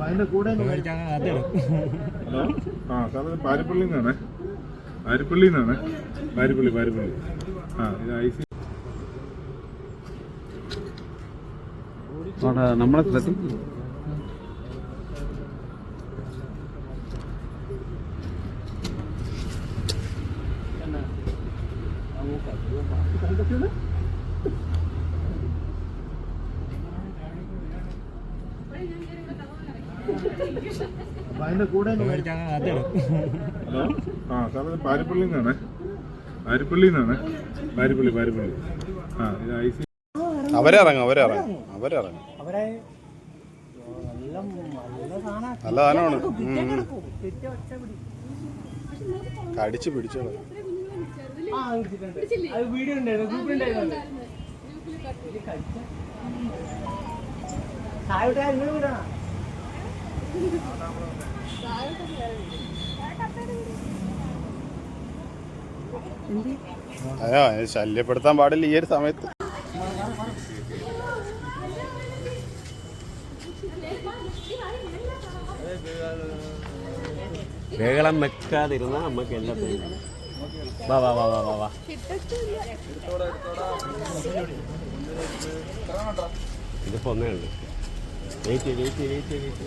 അതിന്റെ കൂടെ ഹലോ? ആ സാറ് പാരിപ്പള്ളി നിന്നാണ് പാരിപ്പള്ളി നിന്നാണ് പാരിപ്പള്ളി. പാരിപ്പള്ളി ആ ഇത് ഐ സി. നമ്മളെ അതിന്റെ കൂടെ ഹലോ? ആ സാറ് പാരിപ്പള്ളി നിന്നാണ് പാരിപ്പള്ളി നിന്നാണ് പാരിപ്പള്ളി. പാരിപ്പള്ളി ആ ഇത് ഐ സി അവരിറങ്ങും അവരിറങ്ങും അവരിറങ്ങും. നല്ല സാധനമാണ്. ഉം, ഉം. കടിച്ച് അത് വീഡിയോ ഉണ്ടായിരുന്നു ഗ്രൂപ്പിൽ ഉണ്ടായിരുന്നു. ചായ നിങ്ങൾ വിടണം? അയ്യോ ശല്യപ്പെടുത്താൻ പാടില്ല ഈ ഒരു സമയത്ത്. ബഹളം വെക്കാതിരുന്ന നമുക്ക് എല്ലാത്തിനും വാ വാ വാ വാ വാ. വാ ഇതിപ്പോ ഒന്നേ ഉള്ളു. വെയിറ്റ് വെയിറ്റ് വെയിറ്റ് വെയിറ്റ്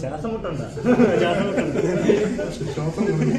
ശ്വാസം മുട്ടുണ്ട് ശ്വാസം മുട്ടുണ്ട്